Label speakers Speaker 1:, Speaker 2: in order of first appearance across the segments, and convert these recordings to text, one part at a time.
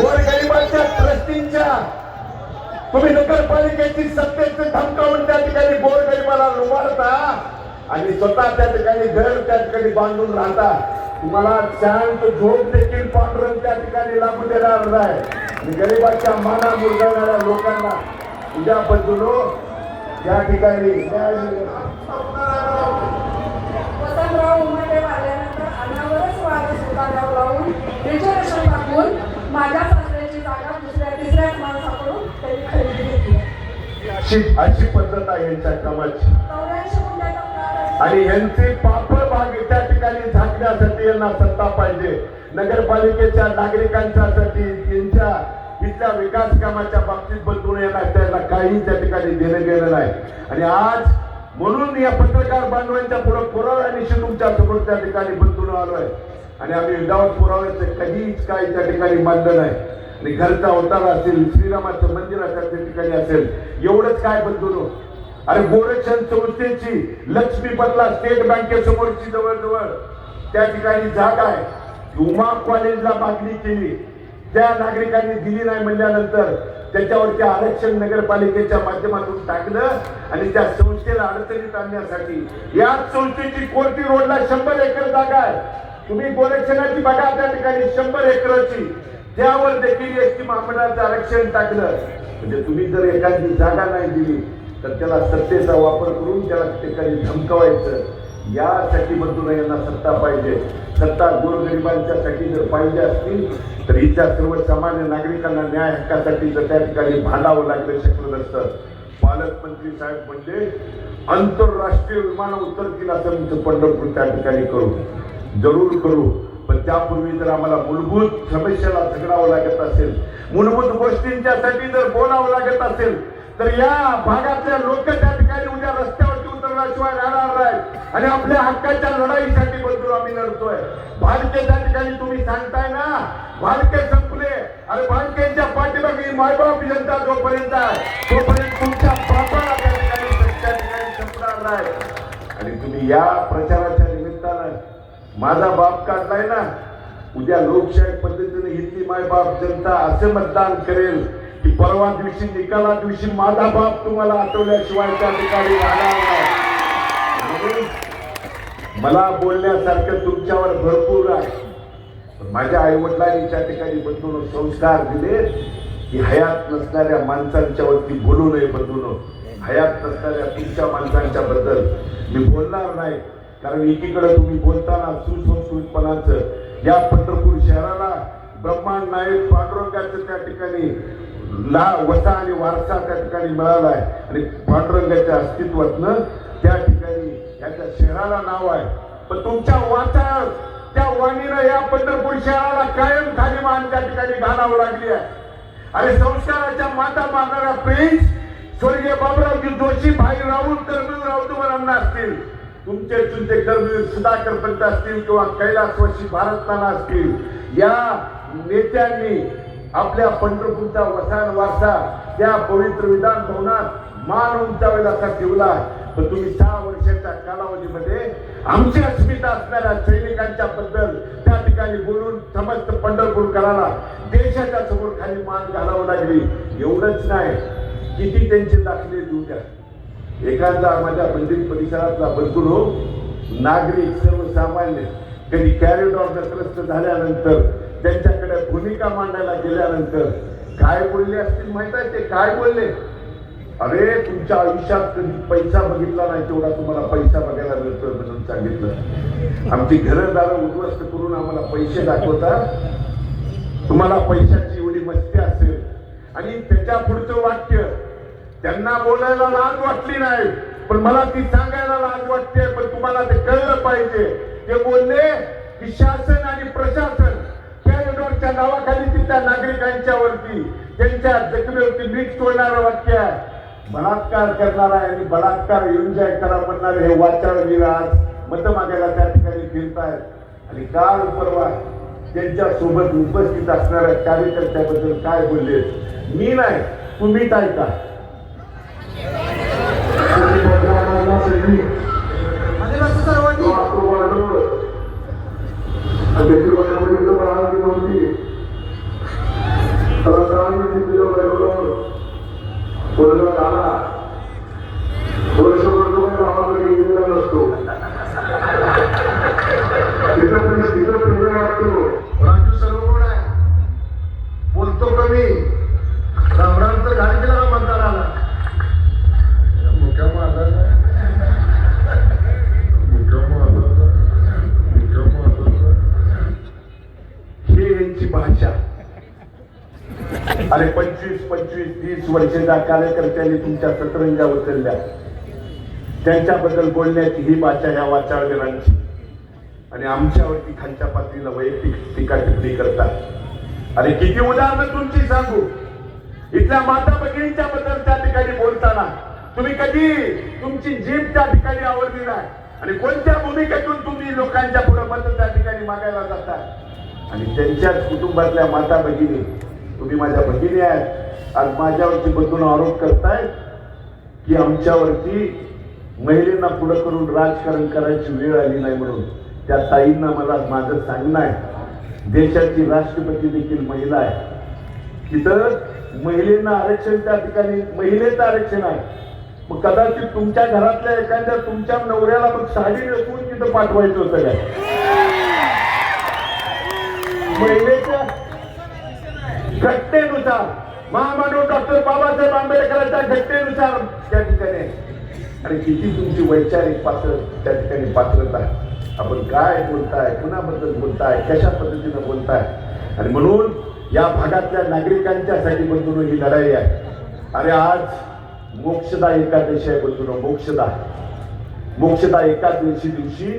Speaker 1: गोरगरिबांच्या ट्रस्टींच्या तुम्ही नगरपालिकेची सत्तेचे धमकावून त्या ठिकाणी गोरगरिबाला लुबाडता आणि स्वतः त्या ठिकाणी घर त्या ठिकाणी बांधून राहता. तुम्हाला शांत झोप देखील पांढरण त्या ठिकाणी लागू देणार नाही. आणि गरिबाच्या माना मुरगळणाऱ्या लोकांना उद्या बदलो या ठिकाणी
Speaker 2: वसंतराव उमटे अनावरच वाद लावून रिझर्वेशन टाकून माझ्या
Speaker 1: अशी अशी पद्धत आहे यांच्या कामाची. आणि यांचे पापड भाग त्या ठिकाणी झाकण्यासाठी यांना सत्ता पाहिजे. नगरपालिकेच्या नागरिकांच्यासाठी यांच्या इथल्या विकास कामाच्या बाबतीत बदलून येणार त्यांना काही त्या ठिकाणी देणं गेलं नाही. आणि आज म्हणून या पत्रकार बांधवांच्या पुढे पुराव्यानिशी तुमच्यासमोर त्या ठिकाणी बदलून आलोय. आणि आम्ही विदाऊट पुराव्याचं कधीच काही त्या ठिकाणी मानलं नाही. आणि घरचा अवतार असेल श्रीरामाचं मंदिर असेल त्या ठिकाणी असेल एवढंच काय बदलून अरे गोरक्षण संस्थेची लक्ष्मीपतला स्टेट बँकेसमोरची जवळजवळ त्या ठिकाणी जागा आहे. उमा कॉलेजला मागणी केली. त्या नागरिकांनी दिली नाही म्हणल्यानंतर त्याच्यावरती आरक्षण नगरपालिकेच्या माध्यमातून टाकलं आणि त्या संस्थेला अडचणीत आणण्यासाठी. याच संस्थेची कोर्टी रोडला शंभर एकर जागा आहे. तुम्ही गोरक्षणाची बघा त्या ठिकाणी शंभर एकरची. त्यावर देखील एस टी महामंडळाचं आरक्षण टाकलं म्हणजे तुम्ही जर एखादी जागा नाही दिली तर त्याला सत्तेचा वापर करून त्याला ठिकाणी धमकवायचं यासाठी बंधून यांना सत्ता पाहिजे. सत्ता गोरगरिबांच्यासाठी जर पाहिजे असतील तर इथल्या सर्वसामान्य नागरिकांना न्याय हक्कासाठी जर त्या ठिकाणी भांडावं लागलं शकलं नसतं. पालकमंत्री साहेब म्हणजे आंतरराष्ट्रीय विमान उतरतील असं आमचं पंढरपूर त्या ठिकाणी करू. जरूर करू. पण त्यापूर्वी जर आम्हाला मूलभूत समस्येला झगडावं लागत असेल मूलभूत गोष्टींच्यासाठी जर बोलावं लागत असेल तर या भागातल्या लोक त्या ठिकाणी उद्या रस्त्यावरती उतरल्याशिवाय राहणार नाही आणि आपल्या हक्काच्या लढाईसाठी बदलून आम्ही लढतोय. भालके त्या ठिकाणी तुम्ही सांगताय ना भालके संपले. अरे भालकेच्या पाठीमागे मायबाप जनता जोपर्यंत आहे तोपर्यंत तुमच्या बापाला त्या ठिकाणी संपणार नाही. आणि तुम्ही या प्रचारात माझा बाप काढलाय ना उद्या लोकशाही पद्धतीने इथली मायबाप जनता असे मतदान करेल की परवा दिवशी निकाला दिवशी माझा बाप तुम्हाला आठवल्याशिवाय त्या ठिकाणी मला बोलण्यासारखं तुमच्यावर भरपूर आहे. माझ्या आई त्या ठिकाणी बदलून संस्कार दिले की हयात नसणाऱ्या माणसांच्या वरती बोलू नये बदलून हयात नसणाऱ्या तुमच्या माणसांच्या बद्दल मी बोलणार नाही. कारण एकीकडे तुम्ही बोलताना सुसंस्कृतपणाचं या पंढरपूर शहराला ब्रह्मांड नायक पांडुरंगाचं त्या ठिकाणी ला वसा आणि वारसा त्या ठिकाणी मिळाला आहे. आणि पांडुरंगाच्या अस्तित्वातनं त्या ठिकाणी याच्या शहराला नाव आहे. पण तुमच्या वाचा त्या वाणीनं या पंढरपूर शहराला कायम खाली मान त्या ठिकाणी घालावं लागली आहे. अरे संस्काराच्या माता मारणाऱ्या प्रिन्स स्वर्गीय बाबुरावजी जोशी भाई राहुल कर्मवीर राऊतवारांना असतील. तुमचे तुमचे कर्मवीर सुधाकर पंत असतील किंवा कैलासवासी भारतनाना असतील या नेत्यांनी आपल्या पंढरपूरचा वसान वारसा त्या पवित्र विधान भवनात मान उंचावेला असा ठेवला पण तुम्ही सहा वर्षाच्या कालावधीमध्ये आमची अस्मिता असणाऱ्या सैनिकांच्या बद्दल त्या ठिकाणी बोलून समस्त पंढरपूरकराला देशाच्या समोर खाली मान घालावं लागली. एवढंच नाही किती त्यांचे दाखले देऊ द्या. एखादा माझ्या मंदिर परिसरातला बंधू नागरिक सर्वसामान्य कधी कॅरिडॉर त्रस्त झाल्यानंतर त्यांच्याकडे भूमिका मांडायला गेल्यानंतर काय बोलले असतील माहीत आहे ते? काय बोलले? अरे तुमच्या आयुष्यात कधी पैसा बघितला नाही तेवढा तुम्हाला पैसा बघायला मिळतोय म्हणून सांगितलं. आमची घरदारं उद्ध्वस्त करून आम्हाला पैसे दाखवतात. तुम्हाला पैशाची एवढी मस्ती असेल. आणि त्याच्या पुढचं वाक्य त्यांना बोलायला लाज वाटली नाही. पण मला ती सांगायला लाज वाटते पण तुम्हाला ते कळलं पाहिजे. ते बोलले की शासन आणि प्रशासन कॅरिडॉरच्या नावाखाली तिथल्या नागरिकांच्या वरती त्यांच्या जखमेवरती मीठ तोडणारं वाक्य आहे. बलात्कार करणारा आणि बलात्कार एन्जॉय करा म्हणणारे हे वाचाळवीर आज मत मागायला त्या ठिकाणी फिरतायत. आणि काल परवा त्यांच्यासोबत उपस्थित असणाऱ्या कार्यकर्त्याबद्दल काय बोलले? मी नाही तुम्हीच ऐका बोलतो कमी रामरामचं घाण केलं ना आला भाषा. अरे पंचवीस पंचवीस तीस वर्षाच्या कार्यकर्त्यांनी तुमच्या सतरंजा उचलल्या त्यांच्याबद्दल बोलण्याची ही भाषा ह्या वाचाळवीरांची. आणि आमच्यावरती खालच्या पातळीला वैयक्तिक टीका टिप्पणी करतात. अरे किती उदाहरणं तुमची सांगू. इथल्या माता भगिनींच्या बद्दल त्या ठिकाणी बोलताना तुम्ही कधी तुमची जीभ त्या ठिकाणी आवडली नाही? आणि कोणत्या भूमिकेतून तुम्ही लोकांच्या पुढे मत त्या ठिकाणी मागायला जाता आणि त्यांच्याच कुटुंबातल्या माता भगिनी तुम्ही माझ्या भगिनी आहेत. आज माझ्यावरती बदलून आरोप करताय की आमच्यावरती महिलेंना पुढे करून राजकारण करायची वेळ आली नाही म्हणून. त्या ताईंना मला माझं सांगणं आहे. देशाची राष्ट्रपती देखील महिला आहे. तिथं महिलेंना आरक्षण त्या ठिकाणी महिलेचं आरक्षण आहे. मग कदाचित तुमच्या घरातल्या एखाद्या तुमच्या नवऱ्याला मग साडी नेसून तिथं पाठवायचं होतं काय? महिलेच्या घटनेनुसार महामानव डॉक्टर बाबासाहेब आंबेडकरांच्या घटनेनुसार त्या ठिकाणी आणि किती तुमची वैचारिक पात्र त्या ठिकाणी पात्रता आपण काय बोलताय कुणाबद्दल बोलताय कशा पद्धतीनं बोलताय? आणि म्हणून या भागातल्या नागरिकांच्यासाठी बंधून ही लढाई आहे. अरे आज मोक्षदा एकादशी आहे बंधून मोक्षदा. मोक्षदा एकादशी दिवशी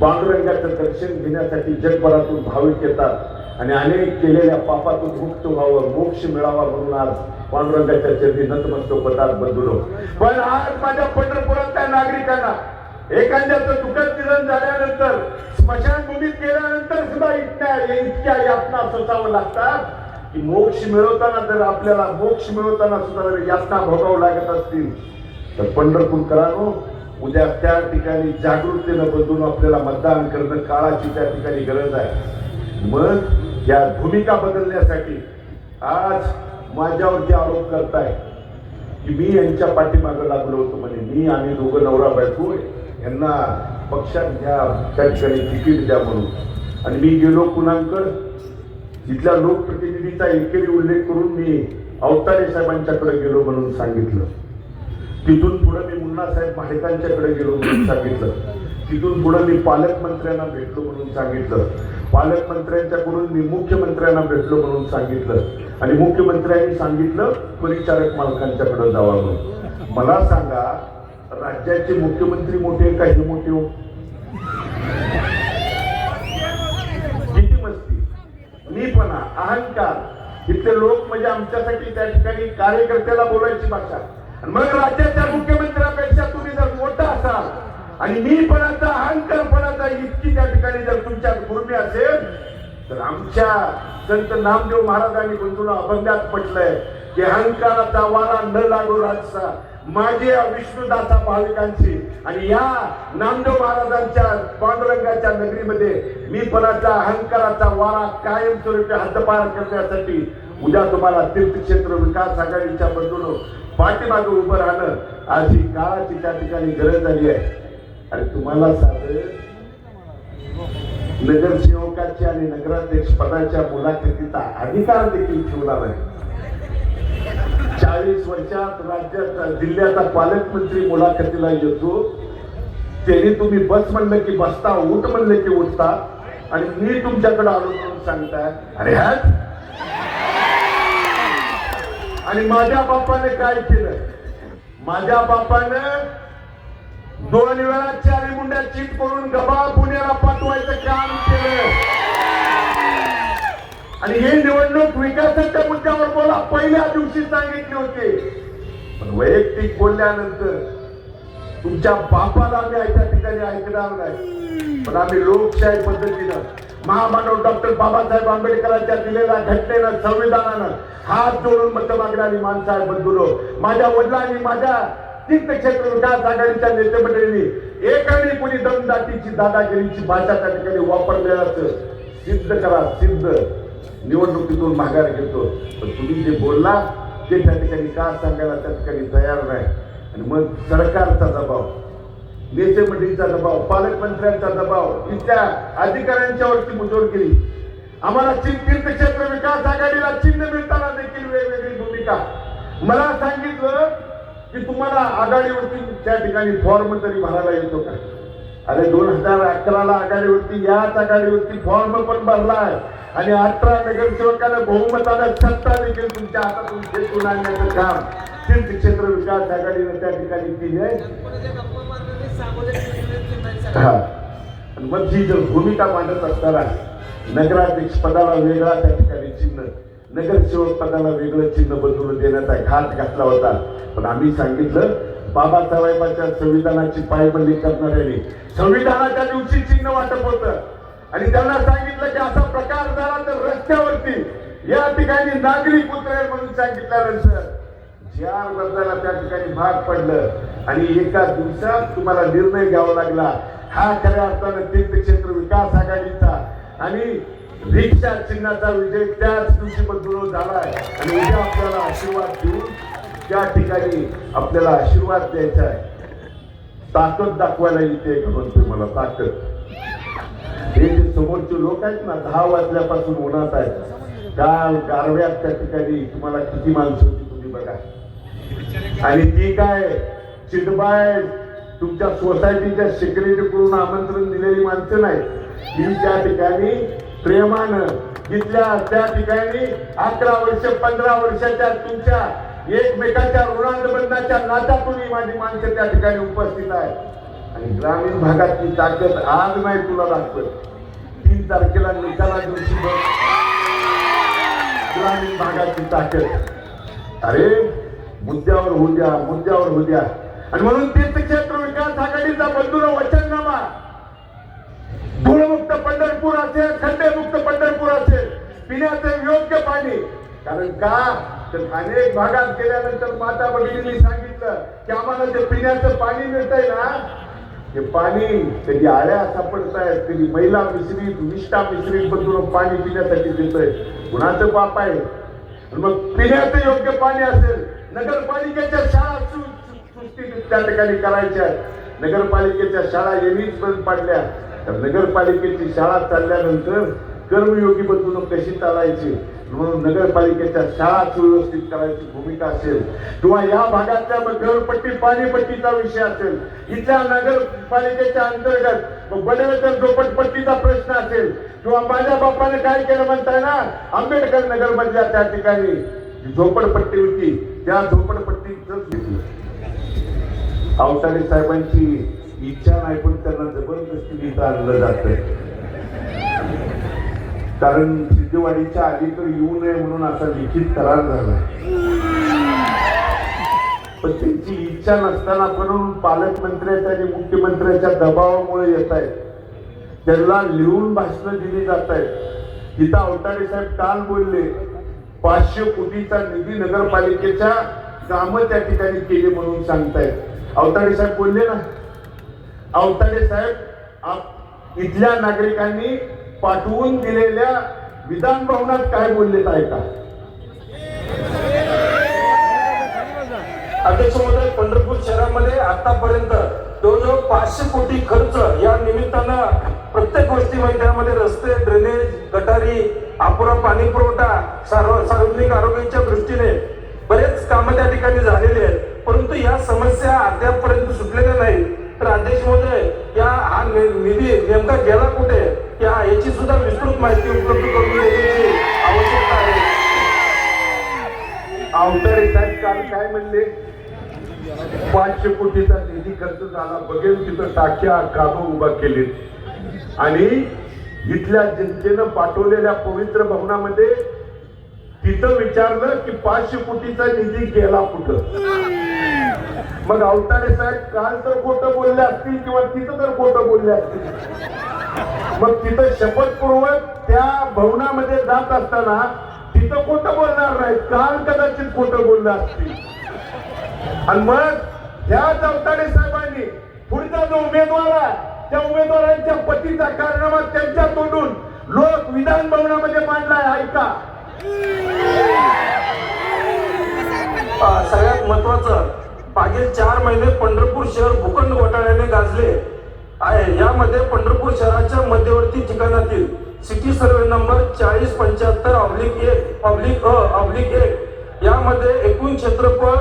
Speaker 1: पांडुरंगाचं दर्शन घेण्यासाठी जगभरातून भाविक येतात आणि अनेक केलेल्या पापातून मुक्त व्हावं मोक्ष मिळावा म्हणून आज पांडुरंगाच्या चरणी नतमस्तक होतात बंधुरो पण आज माझ्या पंढरपुरातल्या नागरिकांना एखाद्याचं दुःखद निधन झाल्यानंतर स्मशानभूमीत गेल्यानंतर सुद्धा इतक्या इतक्या यातना सोसावं लागतात. की मोक्ष मिळवताना जर आपल्याला मोक्ष मिळवताना सुद्धा जर यातना भोगावं लागत असतील तर पंढरपूरकरांनो उद्या त्या ठिकाणी जागृतीनं बदलून आपल्याला मतदान करणं काळाची त्या ठिकाणी गरज आहे. मग या भूमिका बदलण्यासाठी आज माझ्यावरती आरोप करताय की मी यांच्या पाठीमागं लागलो होतो म्हणे. मी आणि दोघं नवरा बायको यांना पक्षात घ्या त्या ठिकाणी तिकीट द्या म्हणून. आणि मी गेलो कुणाकडं? तिथल्या लोकप्रतिनिधीचा एकेरी उल्लेख करून मी अवतारे साहेबांच्याकडे गेलो म्हणून सांगितलं. तिथून पुढे मी मुन्नासाहेब माहितांच्याकडे गेलो म्हणून सांगितलं. तिथून पुढे मी पालकमंत्र्यांना भेटलो म्हणून सांगितलं. पालकमंत्र्यांच्याकडून मी मुख्यमंत्र्यांना भेटलो म्हणून सांगितलं. आणि मुख्यमंत्र्यांनी सांगितलं परिचारक मालकांच्याकडे जावा म्हणून. मला सांगा राज्याचे मुख्यमंत्री मोठे का हे मोठे? हो किती मस्ती मीपणा अहंकार. इथले लोक म्हणजे आमच्यासाठी त्या ठिकाणी कार्यकर्त्याला बोलायची भाषा. आणि मग राज्याच्या मुख्यमंत्र्यापेक्षा तुम्ही जर मोठा असाल आणि मी मीपणाचा अहंकारपणाचा इतकी त्या ठिकाणी जर तुमच्या गुर्मी असेल तर आमच्या संत नामदेव महाराजांनी गुंतून अभंगात म्हटलंय. की अहंकाराचा वारा न लागू राजसा. माझे या विष्णुदासा भाविकांची आणि या नामदेव महाराजांच्या पांडुरंगाच्या नगरीमध्ये मी पणाचा अहंकाराचा वारा कायमस्वरूपी हद्दपार करण्यासाठी उद्या तुम्हाला तीर्थक्षेत्र विकास आघाडीच्या बंधून पाठीमागे उभं राहणं आज ही काळाची त्या ठिकाणी गरज झाली आहे. आणि तुम्हाला साधं नगरसेवकाची आणि नगराध्यक्ष पदाच्या मुलाखतीचा अधिकार देखील ठेवला नाही चाळीस वर्षात राज्यात जिल्ह्याचा पालकमंत्री मुलाखतीला येतो. त्यांनी तुम्ही बस म्हणलं की बसता उठ म्हणलं की उठता आणि मी तुमच्याकडे आलो म्हणून सांगताय अरे ह्यात आणि माझ्या बापाने काय केलं? माझ्या बापानं दोन वेळा चारी मुंड्या चीट करून गबा पुण्याला पाठवायचं काम केलं. आणि हे निवडणूक विकासाच्या मुद्द्यावर बोला. पहिल्या दिवशी सांगितले होते. पण वैयक्तिक बोलल्यानंतर तुमच्या बापाला आम्ही त्या ठिकाणी ऐकणार नाही. पण आम्ही लोकशाही पद्धतीनं महामानव डॉक्टर बाबासाहेब आंबेडकरांच्या दिलेल्या घटनेनं संविधानानं हात जोडून मत मागणारी माणसं आहे बंधुलो माझ्या वडिलांनी माझ्या तीर्थक्षेत्र विकास आघाडीच्या नेते मंडळींनी एकाने कोणी दमदाटीची दादागिरीची भाषा त्या ठिकाणी वापरलेलं सिद्ध करा सिद्ध. निवडणुकीतून माघार घेतो. पण तुम्ही जे बोलला ते त्या ठिकाणी का सांगायला त्या ठिकाणी तयार नाही. आणि मग सरकारचा दबाव नेते मंडळीचा दबाव पालकमंत्र्यांचा दबाव इथल्या अधिकाऱ्यांच्यावरती मुजोड केली. आम्हाला चिन तीर्थक्षेत्र विकास आघाडीला चिन्ह मिळताना देखील वेगवेगळी भूमिका. मला सांगितलं की तुम्हाला आघाडीवरती त्या ठिकाणी फॉर्म तरी भरायला येतो का? अरे दोन हजार अकराला आघाडीवरती याच आघाडीवरती फॉर्म पण भरलाय. आणि अठरा नगरसेवकांना बहुमताला सत्ता देखील तुमच्या हातातून खेचून आणण्याचं काम तीर्थक्षेत्र विकास आघाडीनं त्या ठिकाणी केली आहे हा. मग ही जर भूमिका मांडत असताना नगराध्यक्ष पदाला वेगळा त्या ठिकाणी चिन्ह नगरसेवक पदाला वेगळं चिन्ह बदलून देण्याचा घात घातला होता. पण आम्ही सांगितलं बाबासाहेबांच्या संविधानाची पायबंदी करणाऱ्यांनी संविधानाच्या दिवशी चिन्ह वाटप होतं. आणि त्यांना सांगितलं की असा प्रकार झाला तर रस्त्यावरती या ठिकाणी नागरिक उतरेल म्हणून सांगितल्यानंतर ज्या वर्गाला त्या ठिकाणी भाग पडलं आणि एका दिवसात तुम्हाला निर्णय घ्यावा लागला हा खऱ्या अर्थानं तीर्थक्षेत्र विकास आघाडीचा आणि रिक्षा चिन्हाचा विजय त्याच दिवशी बदलून झालाय. आणि उद्या आपल्याला आशीर्वाद देऊन त्या ठिकाणी आपल्याला आशीर्वाद द्यायचा आहे ताकद दाखवायला येते म्हणतोय मला ताकद. हे जे समोरचे लोक आहेत ना दहा वाजल्यापासून उन्हात आहेत. काल गारव्यात त्या ठिकाणी तुम्हाला किती माणसं होती तुम्ही बघा. आणि ती काय चिडबाय तुमच्या सोसायटीच्या सेक्रेटरी करून आमंत्रण दिलेली माणसं नाही ही त्या ठिकाणी प्रेमानं तिथल्या त्या ठिकाणी अकरा वर्ष पंधरा वर्षाच्या तुमच्या एकमेकांच्या ऋणानुबंधाच्या नात्यातून ही माझी माणसं त्या ठिकाणी उपस्थित आहेत. आणि ग्रामीण भागातली ताकद आज नाही तुला दाखवत तीन तारखेला निकाला दिवशी ग्रामीण भागाची ताकद. अरे मुद्द्यावर होऊ द्या मुद्द्यावर होऊ द्या. आणि म्हणून तीर्थक्षेत्र विकास आघाडीचा बंधून वचननामा धूळमुक्त पंढरपूर असेल खड्डेमुक्त पंढरपूर असेल पिण्याचे योग्य पाणी. कारण का? तर अनेक भागात गेल्यानंतर माता भगिनींनी सांगितलं की आम्हाला जे पिण्याचं पाणी मिळतंय ना. ते पाणी कधी आळ्या सापडत आहेत कधी महिला मिश्रित निष्ठा मिश्रित बदलून पाणी पिण्यासाठी देतोय. कुणाचं पाप आहे? मग पिण्याचं योग्य पाणी असेल नगरपालिकेच्या शाळा सृष्टी त्या ठिकाणी करायच्या नगरपालिकेच्या शाळा यांनीच बंद पाडल्या. तर नगरपालिकेची शाळा चालल्यानंतर कर्मयोगी बदलून कशी चालायची? म्हणून नगरपालिकेच्या शाळा सुव्यवस्थित करायची भूमिका असेल किंवा या भागातल्या मग घरपट्टी पाणीपट्टीचा विषय असेल इथल्या नगरपालिकेच्या अंतर्गत मग झोपटपट्टीचा झोपडपट्टीचा प्रश्न असेल किंवा माझ्या बाप्पाने काय केलं म्हणताय ना आंबेडकर नगर मधल्या त्या ठिकाणी झोपडपट्टी होती त्या झोपडपट्टीच घेतलं. आवताडे साहेबांची इच्छा नाही पण त्यांना जबरदस्ती आणलं जात कारण सिद्धेवाडीच्या अलीकडे येऊ नये म्हणून असा लिखित करार झाला पण त्यांची इच्छा नसताना पण पालकमंत्र्याच्या आणि मुख्यमंत्र्याच्या दबावामुळे येत आहेत. त्यांना लिहून भाषणं दिली जात आहेत. गीता अवताडे साहेब काल बोलले पाचशे कोटीचा निधी नगरपालिकेच्या कामं त्या ठिकाणी केली म्हणून सांगतायत. अवताडे साहेब बोलले ना अवताडे साहेब आप- इथल्या नागरिकांनी पाठवून दिलेल्या विधान भवनात काय बोललेत ऐका
Speaker 3: अध्यक्ष महोदय पंढरपूर शहरामध्ये आतापर्यंत जवळजवळ पाचशे कोटी खर्च या निमित्तानं प्रत्येक गोष्टीमध्ये त्यामध्ये रस्ते ड्रेनेज गटारी अपुरा पाणी पुरवठा सार्व सार्वजनिक आरोग्याच्या दृष्टीने बरेच कामं त्या ठिकाणी झालेली आहेत. परंतु या समस्या अद्यापपर्यंत सुटलेल्या नाही तर अध्यक्ष महोदय या हा नि- निधी नेमका गेला कुठे? या याची सुद्धा विस्तृत माहिती उपलब्ध करून देण्याची आवश्यकता आहे.
Speaker 1: अवताडे साहेब काल काय म्हणले? पाचशे कोटीचा निधी खर्च झाला बघेल तिथं टाक्या काबं उभा केलीत. आणि इथल्या जनतेनं पाठवलेल्या पवित्र भवनामध्ये तिथं विचारलं की पाचशे कोटीचा निधी गेला कुठं? मग अवताडे साहेब काल तर खोटं बोलले असतील किंवा तिथं तर खोटं बोलले असतील. मग तिथं शपथपूर्वक त्या भवनामध्ये जात असताना तिथं खोटं बोलणार नाही काल कदाचित खोटं बोललं असतील. आणि मग ह्या चौताडे साहेबांनी पुढचा जो उमेदवार आहे त्या उमेदवारांच्या पतीचा कारनामा त्यांच्या तोंडून लोक विधान भवनामध्ये मांडलाय. ऐका.
Speaker 3: सगळ्यात महत्वाचं मागील चार महिने पंढरपूर शहर भूखंड घोटाळ्याने गाजले आहे. यामध्ये पंढरपूर शहराच्या मध्यवर्ती ठिकाणातील सिटी सर्वे नंबर चाळीस पंच्याहत्तर ऑब्लिक एक ऑब्लिक अ ऑब्लिक एक. यामध्ये एकूण क्षेत्रफळ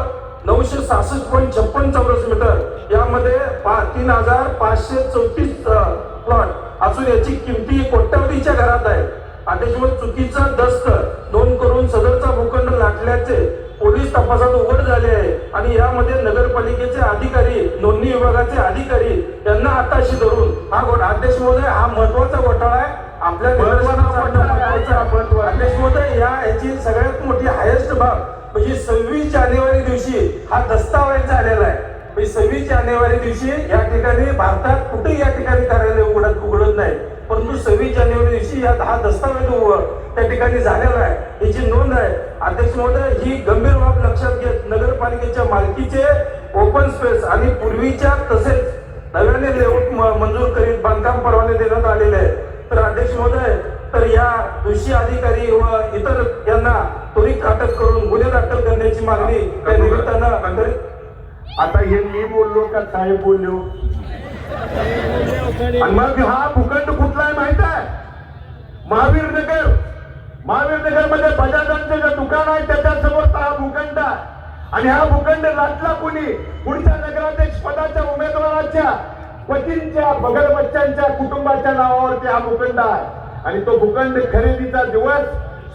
Speaker 3: नऊशे सहासष्ट पॉईंट छप्पन चौरस मीटर. यामध्ये पा तीन हजार पाचशे चौतीस प्लॉट असून याची किमती कोट्यावधीच्या घरात आहे आदेशवर चुकीचा दस्त. नोंद करून सदरचा भूखंड लाटल्याचे पोलीस तपासात उघड झाले आहे. आणि यामध्ये नगरपालिकेचे अधिकारी नोंदणी विभागाचे अधिकारी यांना हाताशी धरून हा अध्यक्ष महोदय हा
Speaker 1: महत्त्वाचा घोटाळा आहे.
Speaker 3: आपल्या अध्यक्ष महोदय या याची सगळ्यात मोठी हायेस्ट बाब म्हणजे सव्वीस जानेवारी दिवशी हा दस्तावेज झालेला आहे. मी सव्वीस जानेवारी दिवशी या ठिकाणी भारतात कुठेही या ठिकाणी कार्यालय उघडत उघडत नाही. परंतु सव्वीस जानेवारी दिवशी या दहा दस्तावेज त्या ठिकाणी झालेला आहे. याची नोंद आहे. अध्यक्ष महोदय ही गंभीर बाब लक्षात घेत नगरपालिकेच्या मालकीचे ओपन स्पेस आणि पूर्वीच्या तसेच नव्याने लेआउट मंजूर करीत बांधकाम परवाने देण्यात आलेले आहे. तर अध्यक्ष महोदय तर या दोषी अधिकारी व इतर यांना त्वरित अटक करून गुन्हे दाखल करण्याची मागणी या निमित्तानं करीत
Speaker 1: आता हे मी बोललो का साहेब बोललो? आणि मग हा भूखंड कुठला आहे माहीत आहे? महावीर नगर. महावीर नगरमध्ये बजाजांचं जे दुकान आहे त्याच्यासमोर हा भूखंड आहे. आणि हा भूखंड लाटला कोणी? पुढच्या नगराध्यक्ष पदाच्या उमेदवाराच्या पतींच्या भगत बच्चांच्या कुटुंबाच्या नावावरती हा भूखंड आहे. आणि तो भूखंड खरेदीचा दिवस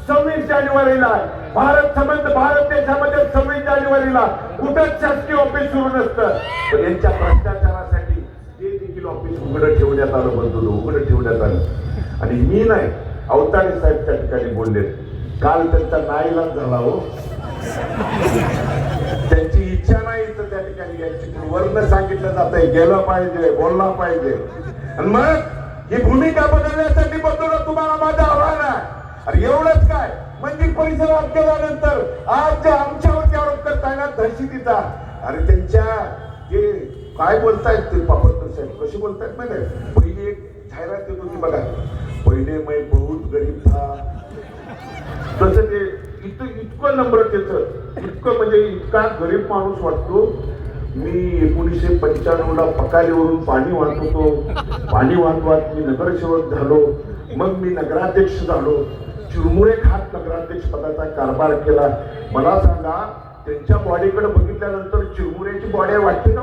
Speaker 1: सव्वीस जानेवारीला भारत संबंध भारत देशामध्ये सव्वीस जानेवारीला कुठंच शासकीय ऑफिस सुरू नसतं. पण यांच्या भ्रष्टाचारासाठी ते देखील ऑफिस उघडं ठेवण्यात आलं बंधू उघडं ठेवण्यात आलं. आणि मी नाही अवताडे साहेब त्या ठिकाणी बोलले काल त्यांचा नाईलाज झाला हो. त्यांची इच्छा नाही तर त्या ठिकाणी यायची वर्ण सांगितलं जात आहे गेलं पाहिजे बोलला पाहिजे. आणि मग ही भूमिका बदलण्यासाठी बदललं तुम्हाला माझं आव्हान आहे. अरे एवढंच काय? म्हणजे मंदिर परिसरात गेल्यानंतर आज जे आमच्यावरती आरोप करताय ना दहशतीचा. अरे त्यांच्या जे काय बोलतायत ते पापडकर साहेब कशी बोलतायत माहिती पहिले एक जाहिरात देत होती बघा. पहिले मै बहुत गरीब था. तसं ते इथं इतकं नम्रतेचं इतकं म्हणजे इतका गरीब माणूस वाटतो. मी एकोणीसशे पंच्याण्णव ला पकालीवरून पाणी वाहत होतो. पाणी वाहत वाहत मी नगरसेवक झालो. मग मी नगराध्यक्ष झालो. चिरमुरे खात नगराध्यक्ष पदाचा कारभार केला. मला सांगा त्यांच्या बॉडीकडे बघितल्यानंतर चिरमुऱ्याची बॉडी वाटते ना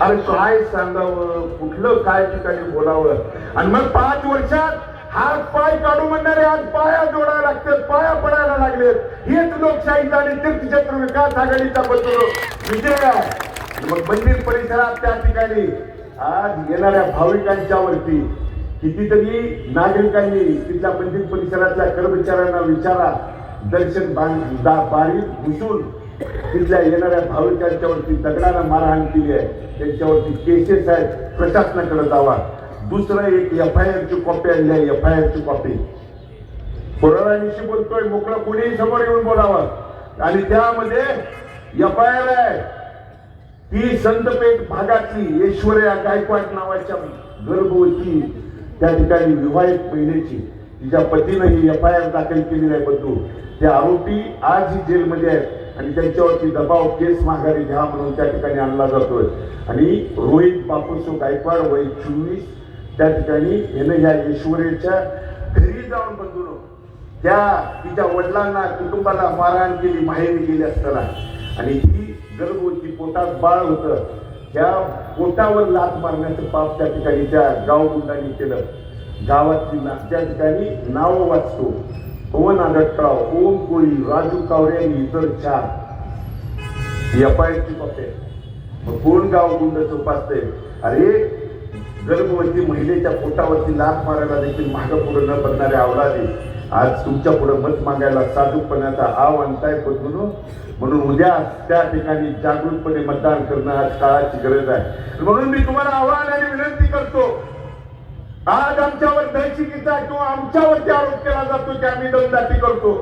Speaker 1: अरे काय सांगावं? कुठलं काय ठिकाणी बोलावं? आणि मग पाच वर्षात हात पाय काढू म्हणणारे आज पाया जोडायला लागतात पाया पडायला लागलेत. हेच लोकशाहीचा आणि तीर्थक्षेत्र विकास आघाडीचा बदल विजय आहे. मग मंदिर परिसरात त्या ठिकाणी आज येणाऱ्या भाविकांच्या वरती कितीतरी नागरिकांनी तिथल्या मंदिर परिसरातल्या कर्मचाऱ्यांना विचारा दर्शन बारीक दा- घुसून तिथल्या येणाऱ्या भाविकांच्यावरती दगडाला मारहाण केली आहे. त्यांच्यावरती केसेस आहेत प्रशासनाकडे जावा. दुसरं एक एफ आय आरची कॉपी आणली आहे एफ आय आरची कॉपी कोरोनाविषयी बोलतोय मोकळं कोणीही समोर येऊन बोलावं. आणि त्यामध्ये एफ आय आर आहे. ती संतपेठ भागातली ऐश्वर्या गायकवाड नावाच्या गर्भवती त्या ठिकाणी विवाहित महिलेची तिच्या पतीनं ही एफ आय आर दाखल केलेली आहे बंधू. ते आरोपी आजही जेलमध्ये आहेत आणि त्यांच्यावरती दबाव केस माघारी घ्या म्हणून त्या ठिकाणी आणला जातोय. आणि रोहित बापूसो गायकवाड वय चोवीस त्या ठिकाणी यानं या ईश्वरेच्या घरी जाऊन बंधून त्या तिच्या वडिलांना कुटुंबाला मारहाण केली माहेरी गेली असताना. आणि ही गर्भवती पोटात बाळ होतं. त्या पोटावर लात मारण्याचं पाप त्या ठिकाणी त्या गावगुंडांनी केलं. गावातली ना त्या ठिकाणी नाव वाचतो पवन आगटराव ओम कोळी राजू कावरे आणि इतर चार. यपायची आय आहे. मग कोण गाव गुंड चोपासते अरे गर्भवती महिलेच्या पोटावरती लाथ मारायला देखील मागं पुढे न बनणारे आवडाले आज तुमच्यापुढे मत मागायला साधूपणाचा आव आणताय बदलून म्हणून उद्या त्या ठिकाणी जागरूकपणे मतदान करणं आज काळाची गरज आहे. म्हणून मी तुम्हाला आव्हान आणि विनंती करतो आज आमच्यावर दहशतीचा किंवा आमच्यावरती आरोप केला जातो की आम्ही दोन जाती करतो.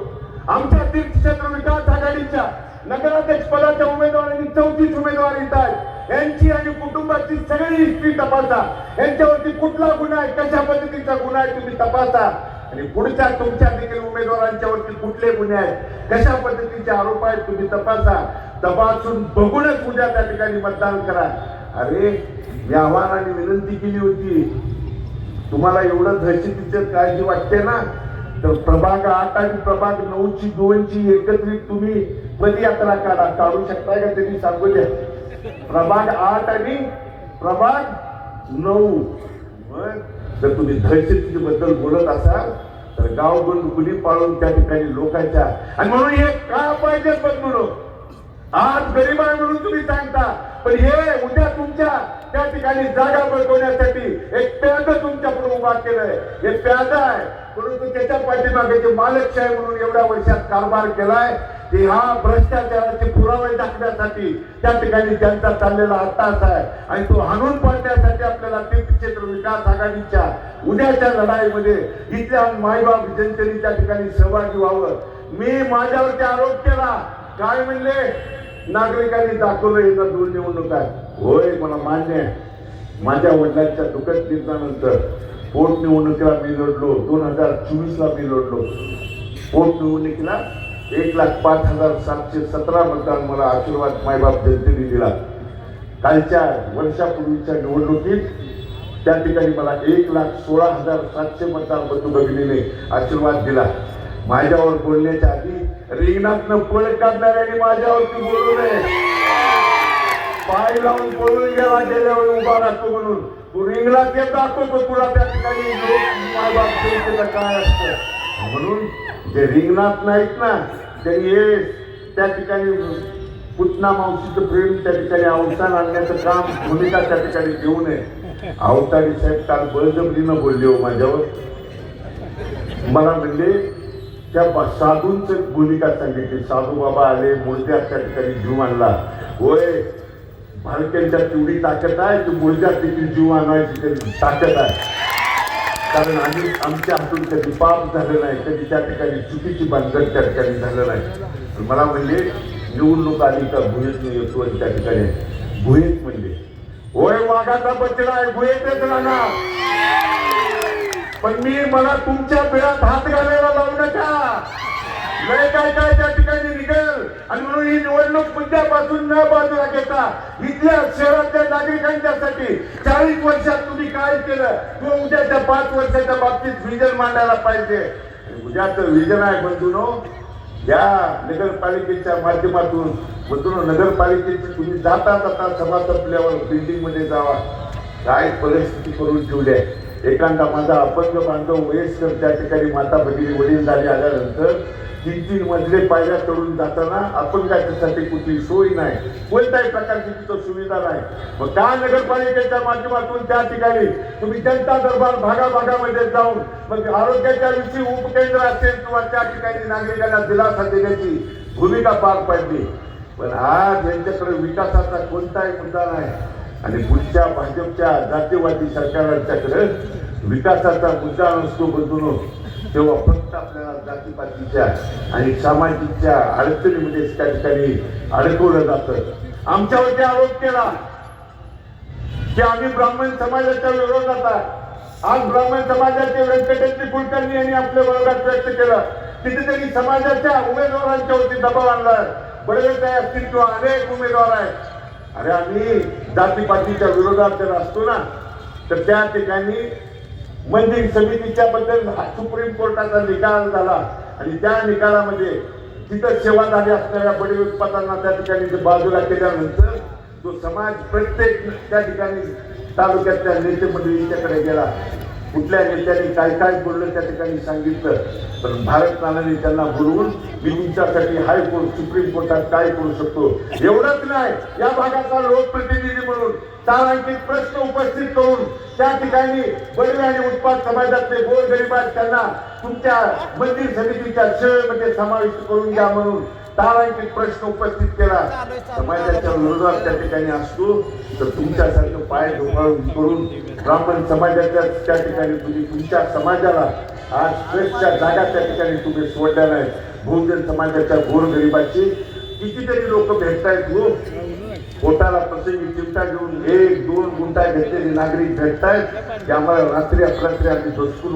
Speaker 1: आमच्या तीर्थक्षेत्र विकास आघाडीच्या नगराध्यक्ष पदाच्या उमेदवारांनी चौतीस उमेदवार येत आहेत. यांची आणि कुटुंबाची सगळी हिस्ट्री तपासा. यांच्यावरती कुठला गुन्हा आहे कशा पद्धतीचा गुन्हा आहे तुम्ही तपासा. आणि पुढच्या तुमच्या देखील उमेदवारांच्यावरती कुठले गुन्हे आहेत कशा पद्धतीचे आरोप आहेत तुम्ही तपासा. तपासून बघूनच उद्या त्या ठिकाणी मतदान करा. अरे मी आव्हानाने विनंती केली होती. तुम्हाला एवढं दहशतीचं काळजी वाटते ना? तर प्रभाग आठ आणि प्रभाग नऊची दोनची एकत्रित तुम्ही पदयात्रा काढा. काढू शकता का त्यांनी सांगू द्या. प्रभाग आठ आणि प्रभाग नऊ. मग जर तुम्ही दहशतीबद्दल बोलत असाल तर गाव गुली पाळून त्या ठिकाणी लोकांच्या आणि म्हणून हे का पाहिजे पण म्हणून? आज गरीब आहे म्हणून तुम्ही सांगता पण हे उद्या तुमच्या त्या ठिकाणी जागा बळकवण्यासाठी एक प्याद तुमच्यापुढे उभा केलंय. हे प्याद आहे. परंतु त्याच्या पाठीमागे जे मालकशाही म्हणून एवढ्या वर्षात कारभार केलाय. ते हा भ्रष्टाचाराचे पुरावे टाकण्यासाठी त्या ठिकाणी त्यांचा चाललेला अट्टास आहे. आणि तो हाणून पाडण्यासाठी आपल्याला तीर्थक्षेत्र विकास आघाडीच्या उद्याच्या लढाईमध्ये इथल्या मायबाप जनतेने त्या ठिकाणी सहभागी व्हावं. मी माझ्यावरती आरोप केला. काय म्हणले? नागरिकांनी दाखवलं यांना दूर निवडणूक आहे होय मला मान्य आहे. माझ्या वडिलांच्या दुःखद निर्णयानंतर पोटनिवडणुकीला मी लढलो. दोन हजार चोवीसला मी लढलो. पोटनिवडणुकीला एक लाख पाच हजार सातशे सतरा मतदान मला आशीर्वाद मायबाप जनतेने दिला. कालच्या वर्षापूर्वीच्या निवडणुकीत त्या ठिकाणी मला एक लाख सोळा हजार सातशे मतदान बंधू भगिनीने आशीर्वाद दिला. माझ्यावर बोलण्याच्या आधी रिंगणातनं पळ काढणाऱ्याने माझ्यावरती बोलू नये. पाय लावून बोलून गेला गेल्यावर उभा राहतो म्हणून. तू रिंगणात येत दाखवतो तुला त्या ठिकाणी मायबाप जनतेला काय असतं? म्हणून जे रिंगणात नाहीत ना त्यांनी हे त्या ठिकाणी पुतना मावशीचं प्रेम त्या ठिकाणी अवसान आणण्याचं काम भूमिका त्या ठिकाणी घेऊ नये. अवतारी साहेब काल बळजबरीनं बोलले हो माझ्यावर. मला म्हणले त्या ब- साधूंच भूमिका सांगितली. साधू बाबा आले मुळद्या त्या ठिकाणी जीव आणला. होय भारतीयांच्या तेवढी ताकद आहे की मुळद्यात देखील जीव आणायची ताकद आहे. कारण आम्ही आमच्या हातून कधी पाप झालं नाही कधी त्या ठिकाणी चुकीची बांधगड त्या ठिकाणी झालं नाही. मला म्हणले निवडणूक आली का भुयेत येतो आणि त्या ठिकाणी. भुयेत म्हणले. होय वाघाचा बचडा आहे भुयेतच राहणार पण मी मला तुमच्या बिळात हात घालायला लावू नका. लय काय काय त्या ठिकाणी निघेल? आणि म्हणून ही निवडणूक मुद्द्यापासून न बाजूला घेता इथल्या शहरातल्या नागरिकांच्यासाठी चाळीस वर्षात तुम्ही काय केलं? तो उद्याच्या पाच वर्षाच्या बाबतीत विजन मांडायला पाहिजे. उद्या उद्याचं विजन आहे बंधूनो. या नगरपालिकेच्या माध्यमातून बंधूनो नगरपालिकेची तुम्ही जाता जाता सभा संपल्यावर बिल्डिंगमध्ये जावा. काय परिस्थिती करून ठेवली आहे? एखादा माझा अपंग बांधव वयस्कर त्या ठिकाणी माता भगिनी वडील झाले आल्यानंतर तीन तीन मजले म्हणजे पायऱ्या करून जाताना आपण काय अपंगाच्यासाठी कुठली सोय नाही. कोणत्याही प्रकारची तिथं सुविधा नाही. मग का नगरपालिकेच्या माध्यमातून त्या ठिकाणी तुम्ही जनता दरबार भागाभागामध्ये जाऊन मग आरोग्याच्या विषयी उपकेंद्र असेल किंवा त्या ठिकाणी नागरिकांना दिलासा देण्याची भूमिका पार पाडली. पण आज यांच्याकडे विकासाचा कोणताही मुद्दा नाही. आणि पुढच्या भाजपच्या जातीवादी सरकारांच्याकडे विकासाचा मुद्दा नसतो बदलून तेव्हा फक्त आपल्याला जातीपातीच्या आणि सामाजिकच्या अडचणीमध्ये त्या ठिकाणी अडकवलं जातं. आमच्यावरती आरोप केला की आम्ही ब्राह्मण समाजाच्या विरोधात आहे. आज ब्राह्मण समाजाचे व्यंकटेश्वर कुलकर्णी यांनी आपल्या वर्गात व्यक्त केलं. कितीतरी समाजाच्या उमेदवारांच्या वरती दबाव आणलाय काय असतील किंवा अनेक उमेदवार आहेत. अरे आम्ही जातीपातीच्या विरोधात जर असतो ना तर त्या ठिकाणी मंदिर समितीच्याबद्दल हा सुप्रीम कोर्टाचा निकाल झाला. आणि त्या निकालामध्ये तिथं सेवा झाली असणाऱ्या बडी उत्पादनांना त्या ठिकाणी बाजूला केल्यानंतर तो समाज प्रत्येक त्या ठिकाणी तालुक्यातल्या नेते मंडळींच्याकडे गेला. कुठल्या नेत्यांनी काय काय बोललं त्या ठिकाणी सांगितलं. पण भारत नानाने त्यांना बोलवून मी तुमच्यासाठी हायकोर्ट सुप्रीम कोर्टात काय करू शकतो? एवढंच नाही. या भागाचा लोकप्रतिनिधी म्हणून तारांकित प्रश्न उपस्थित करून त्या ठिकाणी बडवे आणि उत्पाद समाजातले गोर आहेत त्यांना तुमच्या मंदिर समितीच्या सेवेमध्ये समाविष्ट करून घ्या म्हणून तारांकित प्रश्न उपस्थित केला. समाजाच्या विरोधात त्या ठिकाणी असतो. तर तुमच्यासारखं पाय ढोकाळून करून ब्राह्मण समाजाच्या त्या ठिकाणी तुम्ही तुमच्या समाजाला आज श्रेष्ठ जागा त्या ठिकाणी तुम्ही सोडल्या नाही बहुजन समाजाच्या गोरगरिबाची कितीतरी लोक भेटतायत लोक पोटाला प्रसंगी चिमटा घेऊन एक दोन गुंठा घेतलेले नागरिक भेटतायत. की आम्हाला रात्री अपरात्री आम्ही दचकून